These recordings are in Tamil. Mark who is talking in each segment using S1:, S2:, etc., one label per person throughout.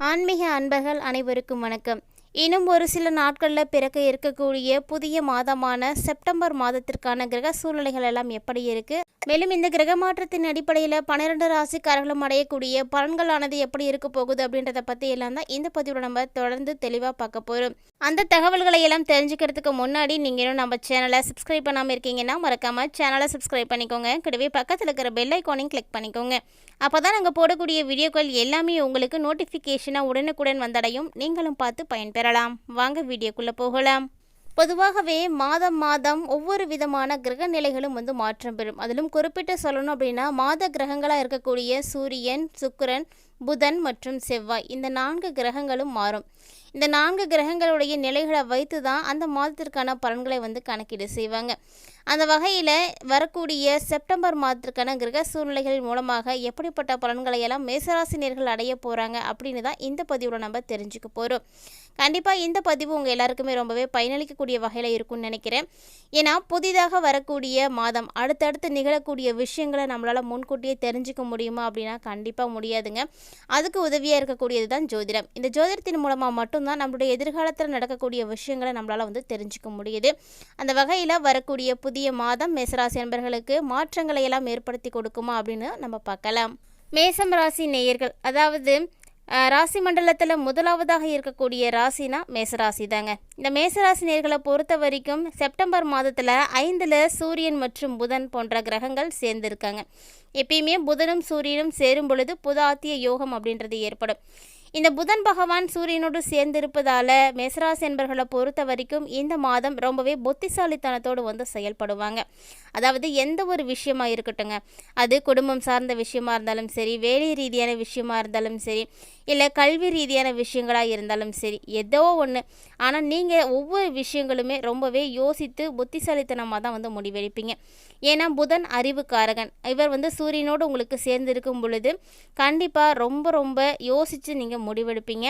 S1: ஆன்மீக அன்பர்கள் அனைவருக்கும் வணக்கம். இன்னும் ஒரு சில நாட்களில் பிறக்க இருக்கக்கூடிய புதிய மாதமான செப்டம்பர் மாதத்திற்கான கிரக சூழ்நிலைகள் எல்லாம் எப்படி இருக்குது மேலும் இந்த கிரக மாற்றத்தின் அடிப்படையில் பன்னிரெண்டு ராசிக்காரர்களும் அடையக்கூடிய பலன்களானது எப்படி இருக்க போகுது அப்படின்றத பற்றி எல்லாம் தான் இந்த பதிவில் நம்ம தொடர்ந்து தெளிவாக பார்க்க போகிறோம் அந்த தகவல்களை எல்லாம் தெரிஞ்சுக்கிறதுக்கு முன்னாடி நீங்கள் நம்ம சேனலை சப்ஸ்கிரைப் பண்ணாமல் இருக்கீங்கன்னா மறக்காமல் சேனலை சப்ஸ்கிரைப் பண்ணிக்கோங்க. கூடவே பக்கத்தில் இருக்கிற பெல் ஐக்கானையும் கிளிக் பண்ணிக்கோங்க. அப்போ தான் நாங்கள் போடக்கூடிய வீடியோக்கள் எல்லாமே உங்களுக்கு நோட்டிஃபிகேஷனாக உடனுக்குடன் வந்தடையும். நீங்களும் பார்த்து பயன்பெறலாம். வாங்க வீடியோக்குள்ளே போகலாம். பொதுவாகவே மாதம் மாதம் ஒவ்வொரு விதமான கிரக நிலைகளும் வந்து மாற்றம் பெறும். அதிலும் குறிப்பிட்டு சொல்லணும் அப்படின்னா மாத கிரகங்களாக இருக்கக்கூடிய சூரியன் சுக்கிரன் புதன் மற்றும் செவ்வாய் இந்த நான்கு கிரகங்களும் மாறும். இந்த நான்கு கிரகங்களுடைய நிலைகளை வைத்து தான் அந்த மாதத்திற்கான பலன்களை வந்து கணக்கீடு செய்வாங்க. அந்த வகையில் வரக்கூடிய செப்டம்பர் மாதத்திற்கான கிரக சூழ்நிலைகள் மூலமாக எப்படிப்பட்ட பலன்களை எல்லாம் மேசராசினியர்கள் அடைய போகிறாங்க அப்படின்னு தான் இந்த பதிவில் நம்ம தெரிஞ்சுக்க போகிறோம் கண்டிப்பாக இந்த பதிவு உங்கள் எல்லாருக்குமே ரொம்பவே பயனளிக்கக்கூடிய வகையில் இருக்கும்னு நினைக்கிறேன். ஏன்னா புதிதாக வரக்கூடிய மாதம் அடுத்தடுத்து நிகழக்கூடிய விஷயங்களை நம்மளால் முன்கூட்டியே தெரிஞ்சுக்க முடியுமா அப்படின்னா கண்டிப்பாக முடியாதுங்க. அதுக்கு உதவியாக இருக்கக்கூடியது தான் ஜோதிடம். இந்த ஜோதிடத்தின் மூலமாக மட்டும்தான் நம்மளுடைய எதிர்காலத்தில் நடக்கக்கூடிய விஷயங்களை நம்மளால் வந்து தெரிஞ்சுக்க முடியுது. அந்த வகையில் வரக்கூடிய புதிய மாதம் மேசராசி நண்பர்களுக்கு மாற்றங்களை எல்லாம் ஏற்படுத்தி கொடுக்குமா அப்படின்னு நம்ம பார்க்கலாம். மேசம் ராசி நேயர்கள் அதாவது ராசி மண்டலத்தில் முதலாவதாக இருக்கக்கூடிய ராசினா மேசராசி தாங்க இந்த மேசராசி நேர்களை பொறுத்த வரைக்கும் செப்டம்பர் மாதத்தில் ஐந்தில் சூரியன் மற்றும் புதன் போன்ற கிரகங்கள் சேர்ந்துருக்காங்க. எப்பயுமே புதனும் சூரியனும் சேரும் பொழுது புதாத்திய யோகம் அப்படின்றது ஏற்படும். இந்த புதன் பகவான் சூரியனோடு சேர்ந்திருப்பதால மேசராசி என்பர்களை பொறுத்த வரைக்கும் இந்த மாதம் ரொம்பவே புத்திசாலித்தனத்தோடு வந்து செயல்படுவாங்க. அதாவது எந்த ஒரு விஷயமா இருக்கட்டுங்க அது குடும்பம் சார்ந்த விஷயமா இருந்தாலும் சரி வேலை ரீதியான விஷயமா இருந்தாலும் சரி இல்லை கல்வி ரீதியான விஷயங்களாக இருந்தாலும் சரி ஏதோ ஒன்று ஆனால் நீங்கள் ஒவ்வொரு விஷயங்களுமே ரொம்பவே யோசித்து புத்திசாலித்தனமாக தான் வந்து முடிவெடுப்பீங்க. ஏன்னா புதன் அறிவுக்காரகன். இவர் வந்து சூரியனோடு உங்களுக்கு சேர்ந்து இருக்கும் பொழுது கண்டிப்பாக ரொம்ப ரொம்ப யோசித்து நீங்கள் முடிவெடுப்பீங்க.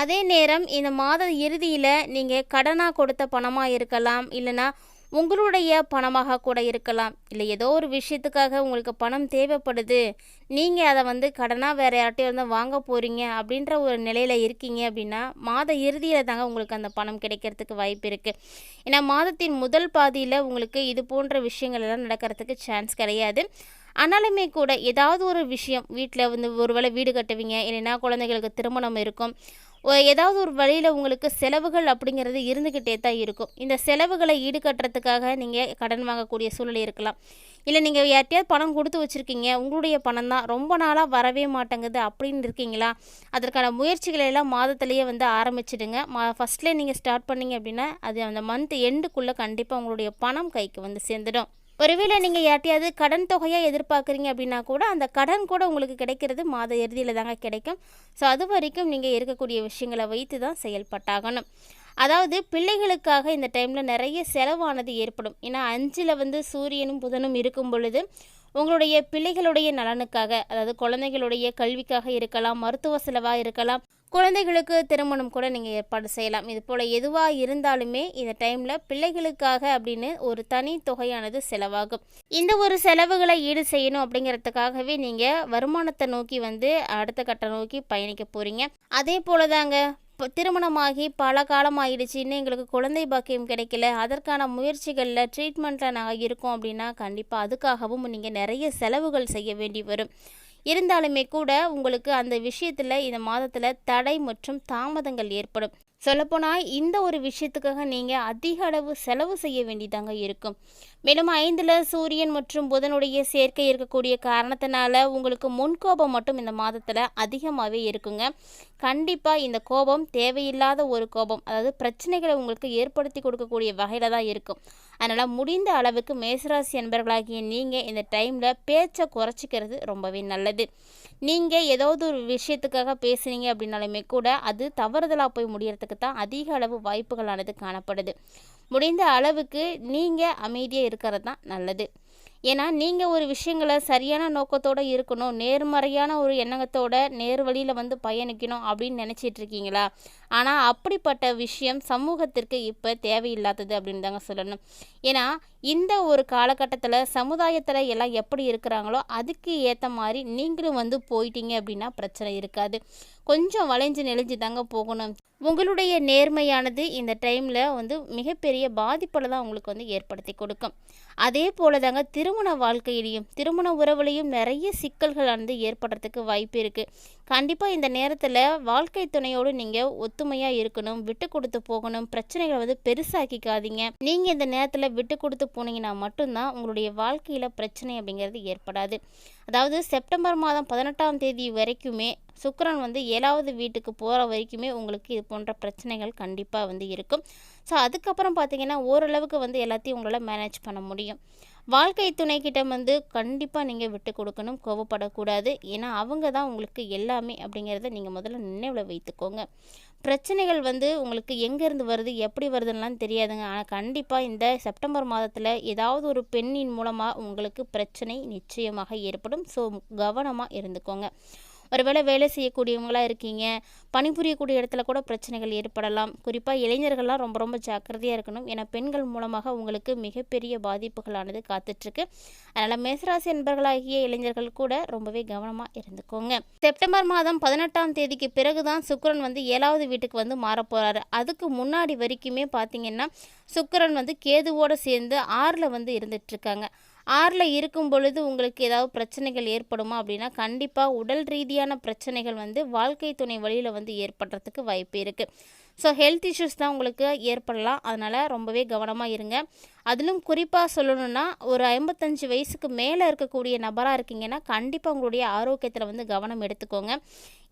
S1: அதே நேரம் இந்த மாத இறுதியில் நீங்கள் கடனாக கொடுத்த பணமாக இருக்கலாம் இல்லைன்னா உங்களுடைய பணமாக கூட இருக்கலாம். இல்லை ஏதோ ஒரு விஷயத்துக்காக உங்களுக்கு பணம் தேவைப்படுது. நீங்கள் அதை வந்து கடனாக வேறு யார்கிட்டயோ இருந்தால் வாங்க போகிறீங்க அப்படின்ற ஒரு நிலையில் இருக்கீங்க அப்படின்னா மாத இறுதியில் தாங்க உங்களுக்கு அந்த பணம் கிடைக்கிறதுக்கு வாய்ப்பு இருக்குது ஏன்னா மாதத்தின் முதல் பாதியில் உங்களுக்கு இது போன்ற விஷயங்கள் எல்லாம் நடக்கிறதுக்கு சான்ஸ் கிடையாது. ஆனாலுமே கூட ஏதாவது ஒரு விஷயம் வீட்டில் வந்து ஒருவேளை வீடு கட்டுவீங்க இல்லைன்னா குழந்தைகளுக்கு திருமணம் இருக்கும். ஏதாவது ஒரு வழியில் உங்களுக்கு செலவுகள் அப்படிங்கிறது இருந்துக்கிட்டே தான் இருக்கும். இந்த செலவுகளை ஈடுகட்டுறதுக்காக நீங்கள் கடன் வாங்கக்கூடிய சூழ்நிலை இருக்கலாம். இல்லை நீங்கள் யார்கிட்டயாவது பணம் கொடுத்து வச்சுருக்கீங்க. உங்களுடைய பணம் தான். ரொம்ப நாளாக வரவே மாட்டேங்குது அப்படின்னு இருக்கீங்களா? அதற்கான முயற்சிகளை எல்லாம் மாதத்திலேயே வந்து ஆரம்பிச்சிடுங்க. மா ஃபஸ்ட்லேயே நீங்கள் ஸ்டார்ட் பண்ணீங்க அப்படின்னா அது அந்த மந்த் எண்டுக்குள்ளே கண்டிப்பாக உங்களுடைய பணம் கைக்கு வந்து சேர்ந்துடும். ஒருவேளை நீங்கள் யார்ட்டையாவது கடன் தொகையாக எதிர்பார்க்குறீங்க அப்படின்னா கூட அந்த கடன் கூட உங்களுக்கு கிடைக்கிறது மாத இறுதியில் தாங்க கிடைக்கும். ஸோ அது வரைக்கும் நீங்கள் இருக்கக்கூடிய விஷயங்களை வைத்து தான் செயல்பட்டாகணும். அதாவது பிள்ளைகளுக்காக இந்த டைமில் நிறைய செலவானது ஏற்படும். ஏன்னா அஞ்சில் வந்து சூரியனும் புதனும் இருக்கும் பொழுது உங்களுடைய பிள்ளைகளுடைய நலனுக்காக அதாவது குழந்தைகளுடைய கல்விக்காக இருக்கலாம் மருத்துவ செலவாக இருக்கலாம் குழந்தைகளுக்கு திருமணம் கூட நீங்கள் ஏற்பாடு செய்யலாம். இது போல் எதுவாக இருந்தாலுமே இந்த டைமில் பிள்ளைகளுக்காக அப்படின்னு ஒரு தனி தொகையானது செலவாகும். இந்த ஒரு செலவுகளை ஈடு செய்யணும் அப்படிங்கிறதுக்காகவே நீங்கள் வருமானத்தை நோக்கி வந்து அடுத்த கட்ட நோக்கி பயணிக்க போகிறீங்க அதே போல தாங்க இப்போ திருமணமாகி பல காலம் ஆயிடுச்சு இன்னும் எங்களுக்கு குழந்தை பாக்கியம் கிடைக்கல அதற்கான முயற்சிகளில் ட்ரீட்மெண்ட்டில் நாங்கள் இருக்கோம் அப்படின்னா கண்டிப்பாக அதுக்காகவும் நீங்கள் நிறைய செலவுகள் செய்ய வேண்டி வரும். இருந்தாலுமே கூட உங்களுக்கு அந்த விஷயத்தில் இந்த மாதத்தில் தடை மற்றும் தாமதங்கள் ஏற்படும். சொல்லப்போனால் இந்த ஒரு விஷயத்துக்காக நீங்கள் அதிக அளவு செலவு செய்ய வேண்டியதாங்க இருக்கும். மேலும் ஐந்தில் சூரியன் மற்றும் புதனுடைய சேர்க்கை இருக்கக்கூடிய காரணத்தினால உங்களுக்கு முன்கோபம் மட்டும் இந்த மாதத்தில் அதிகமாகவே இருக்குங்க. கண்டிப்பாக இந்த கோபம் தேவையில்லாத ஒரு கோபம் அதாவது பிரச்சனைகளை உங்களுக்கு ஏற்படுத்தி கொடுக்கக்கூடிய வகையில் தான் இருக்கும். அதனால் முடிந்த அளவுக்கு மேசராசி என்பர்களாகிய நீங்கள் இந்த டைமில் பேச்சை குறைச்சிக்கிறது ரொம்பவே நல்லது. நீங்கள் ஏதாவது ஒரு விஷயத்துக்காக பேசுனீங்க அப்படின்னாலுமே கூட அது தவறுதலாக போய் முடியறதுக்கு தான் அதிக அளவு வாய்ப்புகளானது காணப்படுது. முடிந்த அளவுக்கு நீங்கள் அமைதியாக இருக்கிறது தான் நல்லது. ஏன்னா நீங்கள் ஒரு விஷயங்களை சரியான நோக்கத்தோடு இருக்கணும் நேர்மறையான ஒரு எண்ணத்தோட நேர் வழியில் வந்து பயணிக்கணும் அப்படின்னு நினச்சிட்டு இருக்கீங்களா ஆனால் அப்படிப்பட்ட விஷயம் சமூகத்திற்கு இப்போ தேவையில்லாதது அப்படின்னு தாங்க சொல்லணும். ஏன்னா இந்த ஒரு காலகட்டத்தில் சமுதாயத்தில் எல்லாம் எப்படி இருக்கிறாங்களோ அதுக்கு ஏற்ற மாதிரி நீங்களும் வந்து போயிட்டீங்க அப்படின்னா பிரச்சனை இருக்காது. கொஞ்சம் வளைஞ்சு நெளிஞ்சு தாங்க போகணும். உங்களுடைய நேர்மையானது இந்த டைமில் வந்து மிகப்பெரிய பாதிப்பில் தான் உங்களுக்கு வந்து ஏற்படுத்தி கொடுக்கும். அதே போல தாங்க திருமண வாழ்க்கையிலையும் திருமண உறவுலையும் நிறைய சிக்கல்களானது ஏற்படுறதுக்கு வாய்ப்பு இருக்குது கண்டிப்பாக இந்த நேரத்தில் வாழ்க்கை துணையோடு நீங்கள் ஒத்துமையாக இருக்கணும் விட்டு கொடுத்து போகணும் பிரச்சனைகளை வந்து பெருசாக்கிக்காதீங்க. நீங்கள் இந்த நேரத்தில் விட்டு கொடுத்து போனீங்கன்னா மட்டும்தான் உங்களுடைய வாழ்க்கையில் பிரச்சனை அப்படிங்கிறது ஏற்படாது. அதாவது செப்டம்பர் மாதம் பதினெட்டாம் தேதி வரைக்குமே சுக்கரன் வந்து ஏழாவது வீட்டுக்கு போகிற வரைக்குமே உங்களுக்கு இது போன்ற பிரச்சனைகள் கண்டிப்பாக வந்து இருக்கும். ஸோ அதுக்கப்புறம் பார்த்தீங்கன்னா ஓரளவுக்கு வந்து எல்லாத்தையும் உங்களால் மேனேஜ் பண்ண முடியும். வாழ்க்கை துணைக்கிட்ட வந்து கண்டிப்பாக நீங்கள் விட்டு கொடுக்கணும் கோவப்படக்கூடாது. ஏன்னா அவங்க தான் உங்களுக்கு எல்லாமே அப்படிங்கிறத நீங்கள் முதல்ல நினைவில் வைத்துக்கோங்க. பிரச்சனைகள் வந்து உங்களுக்கு எங்கேருந்து வருது எப்படி வருதுன்னெலாம் தெரியாதுங்க. ஆனால் கண்டிப்பாக இந்த செப்டம்பர் மாதத்தில் ஏதாவது ஒரு பெண்ணின் மூலமாக உங்களுக்கு பிரச்சனை நிச்சயமாக ஏற்படும். ஸோ கவனமாக இருந்துக்கோங்க. ஒருவேளை வேலை செய்யக்கூடியவங்களாக இருக்கீங்க பணிபுரியக்கூடிய இடத்துல கூட பிரச்சனைகள் ஏற்படலாம். குறிப்பாக இளைஞர்கள்லாம் ரொம்ப ரொம்ப ஜாக்கிரதையாக இருக்கணும். ஏன்னா பெண்கள் மூலமாக உங்களுக்கு மிகப்பெரிய பாதிப்புகளானது காத்துட்ருக்கு. அதனால் மேசராசி என்பர்களாகிய இளைஞர்கள் கூட ரொம்பவே கவனமாக இருந்துக்கோங்க. செப்டம்பர் மாதம் பதினெட்டாம் தேதிக்கு பிறகு தான் சுக்கரன் வந்து ஏழாவது வீட்டுக்கு வந்து மாறப்போகிறாரு அதுக்கு முன்னாடி வரைக்குமே பார்த்தீங்கன்னா சுக்கரன் வந்து கேதுவோடு சேர்ந்து ஆறில் வந்து இருந்துகிட்ருக்காங்க ஆறில் இருக்கும் பொழுது உங்களுக்கு ஏதாவது பிரச்சனைகள் ஏற்படுமா அப்படின்னா கண்டிப்பாக உடல் ரீதியான பிரச்சனைகள் வந்து வாழ்க்கை துணை வழியில் வந்து ஏற்படுறதுக்கு வாய்ப்பு இருக்குது ஸோ ஹெல்த் இஷ்யூஸ் தான் உங்களுக்கு ஏற்படலாம். அதனால் ரொம்பவே கவனமாக இருங்க. அதிலும் குறிப்பாக சொல்லணுன்னா ஒரு ஐம்பத்தஞ்சு வயசுக்கு மேலே இருக்கக்கூடிய நபராக இருக்கீங்கன்னா கண்டிப்பாக உங்களுடைய ஆரோக்கியத்தில் வந்து கவனம் எடுத்துக்கோங்க.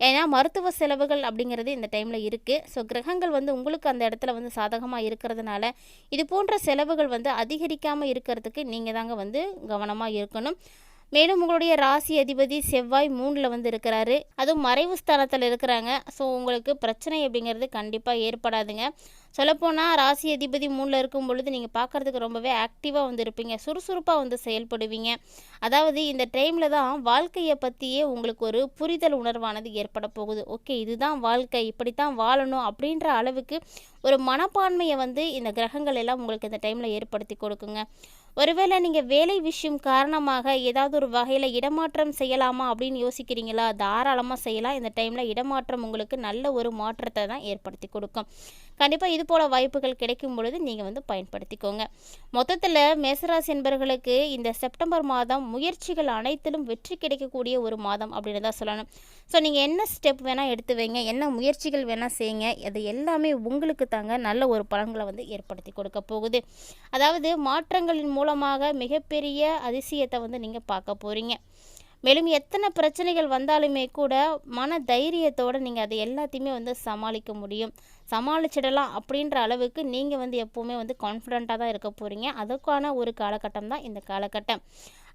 S1: ஏன்னா மருத்துவ செலவுகள் அப்படிங்கிறது இந்த டைமில் இருக்குது ஸோ கிரகங்கள் வந்து உங்களுக்கு அந்த இடத்துல வந்து சாதகமாக இருக்கிறதுனால இது போன்ற செலவுகள் வந்து அதிகரிக்காமல் இருக்கிறதுக்கு நீங்கள் தாங்க வந்து கவனமாக இருக்கணும். மேலும் உங்களுடைய ராசி அதிபதி செவ்வாய் மூணில் வந்து இருக்கிறாரு அதுவும் மறைவு ஸ்தானத்தில் இருக்கிறாங்க. ஸோ உங்களுக்கு பிரச்சனை அப்படிங்கிறது கண்டிப்பாக ஏற்படாதுங்க. சொல்லப்போனால் ராசி அதிபதி மூணில் இருக்கும் பொழுது நீங்கள் பார்க்குறதுக்கு ரொம்பவே ஆக்டிவாக வந்து இருப்பீங்க சுறுசுறுப்பாக வந்து செயல்படுவீங்க. அதாவது இந்த டைமில் தான் வாழ்க்கையை பற்றியே உங்களுக்கு ஒரு புரிதல் உணர்வானது ஏற்பட போகுது. ஓகே இதுதான் வாழ்க்கை. இப்படித்தான் வாழணும் அப்படின்ற அளவுக்கு ஒரு மனப்பான்மையை வந்து இந்த கிரகங்கள் எல்லாம் உங்களுக்கு இந்த டைமில் ஏற்படுத்தி கொடுக்குங்க. ஒருவேளை நீங்கள் வேலை விஷயம் காரணமாக ஏதாவது ஒரு வகையில் இடமாற்றம் செய்யலாமா அப்படின்னு யோசிக்கிறீங்களா? தாராளமாக செய்யலாம். இந்த டைமில் இடமாற்றம் உங்களுக்கு நல்ல ஒரு மாற்றத்தை தான் ஏற்படுத்தி கொடுக்கும். கண்டிப்பாக இது போல் வாய்ப்புகள் கிடைக்கும் பொழுது நீங்கள் வந்து பயன்படுத்திக்கோங்க. மொத்தத்தில் மேசராசி என்பர்களுக்கு இந்த செப்டம்பர் மாதம் முயற்சிகள் அனைத்திலும் வெற்றி கிடைக்கக்கூடிய ஒரு மாதம் அப்படின்னு தான் சொல்லணும். ஸோ நீங்கள் என்ன ஸ்டெப் வேணால் எடுத்து வைங்க. என்ன முயற்சிகள் வேணால் செய்யுங்க. அது எல்லாமே உங்களுக்கு தாங்க நல்ல ஒரு பலன்களை வந்து ஏற்படுத்தி கொடுக்க போகுது. அதாவது மாற்றங்களின் மூலமாக மிகப்பெரிய அதிசயத்தை வந்து நீங்கள் பார்க்க போகிறீங்க மேலும் எத்தனை பிரச்சனைகள் வந்தாலுமே கூட மன தைரியத்தோடு நீங்கள் அதை எல்லாத்தையுமே வந்து சமாளிக்க முடியும். சமாளிச்சிடலாம் அப்படின்ற அளவுக்கு நீங்கள் வந்து எப்போவுமே வந்து கான்ஃபிடண்ட்டாக தான் இருக்க போகிறீங்க அதுக்கான ஒரு காலகட்டம் தான் இந்த காலகட்டம்.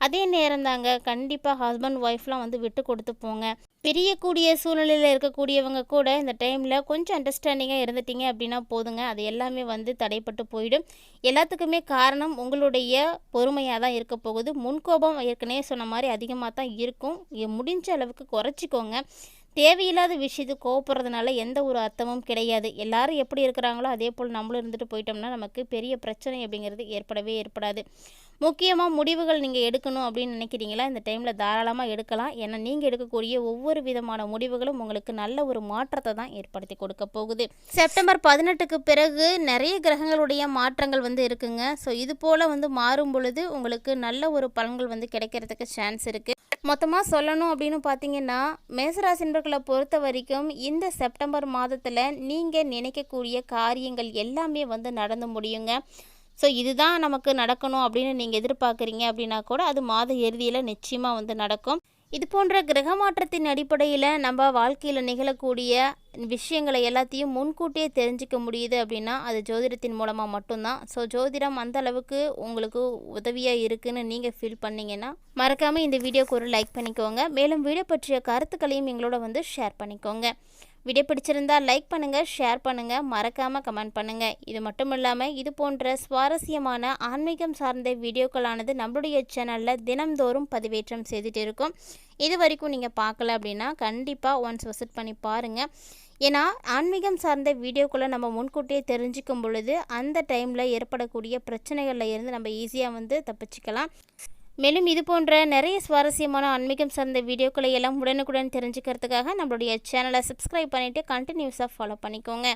S1: அதே நேரம் தாங்க கண்டிப்பாக ஹஸ்பண்ட் ஒய்ஃப்லாம் வந்து விட்டு கொடுத்து போங்க. பிரியக்கூடிய சூழ்நிலையில் இருக்கக்கூடியவங்க கூட இந்த டைமில் கொஞ்சம் அண்டர்ஸ்டாண்டிங்காக இருந்துட்டீங்க அப்படின்னா போதுங்க. அது எல்லாமே வந்து தடைப்பட்டு போயிடும். எல்லாத்துக்குமே காரணம் உங்களுடைய பொறுமையாக தான் இருக்க போகுது. முன்கோபம் ஏற்கனவே சொன்ன மாதிரி அதிகமாக தான் இருக்கும். முடிஞ்ச அளவுக்கு குறைச்சிக்கோங்க. தேவையில்லாத விஷயத்துக்கு கோவப்படுறதுனால எந்த ஒரு அர்த்தமும் கிடையாது. எல்லாரும் எப்படி இருக்கிறாங்களோ அதே போல் நம்மளும் இருந்துட்டு போயிட்டோம்னா நமக்கு பெரிய பிரச்சனை அப்படிங்கிறது ஏற்படவே ஏற்படாது. முக்கியமாக முடிவுகள் நீங்கள் எடுக்கணும் அப்படின்னு நினைக்கிறீங்களா? இந்த டைமில் தாராளமாக எடுக்கலாம். ஏன்னா நீங்கள் எடுக்கக்கூடிய ஒவ்வொரு விதமான முடிவுகளும் உங்களுக்கு நல்ல ஒரு மாற்றத்தை தான் ஏற்படுத்தி கொடுக்க போகுது. செப்டம்பர் பதினெட்டுக்கு பிறகு நிறைய கிரகங்களுடைய மாற்றங்கள் வந்து இருக்குங்க. ஸோ இது போல் வந்து மாறும் பொழுது உங்களுக்கு நல்ல ஒரு பலன்கள் வந்து கிடைக்கிறதுக்கு சான்ஸ் இருக்குது மொத்தமாக சொல்லணும் அப்படின்னு பார்த்தீங்கன்னா மேசராசின்பர்களை பொறுத்த வரைக்கும் இந்த செப்டம்பர் மாதத்தில் நீங்கள் நினைக்கக்கூடிய காரியங்கள் எல்லாமே வந்து நடந்து முடியுங்க. ஸோ இதுதான் நமக்கு நடக்கணும் அப்படின்னு நீங்கள் எதிர்பார்க்குறீங்க அப்படின்னா கூட அது மாத இறுதியில் நிச்சயமாக வந்து நடக்கும். இது போன்ற கிரக மாற்றத்தின் அடிப்படையில் நம்ம வாழ்க்கையில் நிகழக்கூடிய விஷயங்களை எல்லாத்தையும் முன்கூட்டியே தெரிஞ்சிக்க முடியுது அப்படின்னா அது ஜோதிடத்தின் மூலமாக மட்டும்தான். ஸோ ஜோதிடம் அந்த அளவுக்கு உங்களுக்கு உதவியாக இருக்குன்னு நீங்கள் ஃபீல் பண்ணிங்கன்னா மறக்காமல் இந்த வீடியோக்கு ஒரு லைக் பண்ணிக்கோங்க. மேலும் வீடியோ பற்றிய கருத்துக்களையும் எங்களோட வந்து ஷேர் பண்ணிக்கோங்க. வீடியோ பிடிச்சிருந்தால் லைக் பண்ணுங்கள் ஷேர் பண்ணுங்கள் மறக்காமல் கமெண்ட் பண்ணுங்கள் இது மட்டும் இல்லாமல் இது போன்ற சுவாரஸ்யமான ஆன்மீகம் சார்ந்த வீடியோக்களானது நம்மளுடைய சேனலில் தினம்தோறும் பதிவேற்றம் செய்துட்டு இருக்கும். இது வரைக்கும் நீங்கள் பார்க்கல அப்படின்னா கண்டிப்பாக ஒன்ஸ் விசிட் பண்ணி பாருங்கள் ஏன்னா ஆன்மீகம் சார்ந்த வீடியோக்குள்ளே நம்ம முன்கூட்டியே தெரிஞ்சுக்கும் பொழுது அந்த டைமில் ஏற்படக்கூடிய பிரச்சனைகளில் இருந்து நம்ம ஈஸியாக வந்து தப்பிச்சுக்கலாம். மேலும் இது போன்ற நிறைய சுவாரஸ்யமான ஆன்மீகம் சார்ந்த வீடியோக்களை எல்லாம் உடனுக்குடன் தெரிஞ்சுக்கிறதுக்காக நம்மளுடைய சேனலை சப்ஸ்கிரைப் பண்ணிவிட்டு கண்டினியூஸாக ஃபாலோ பண்ணிக்கோங்க.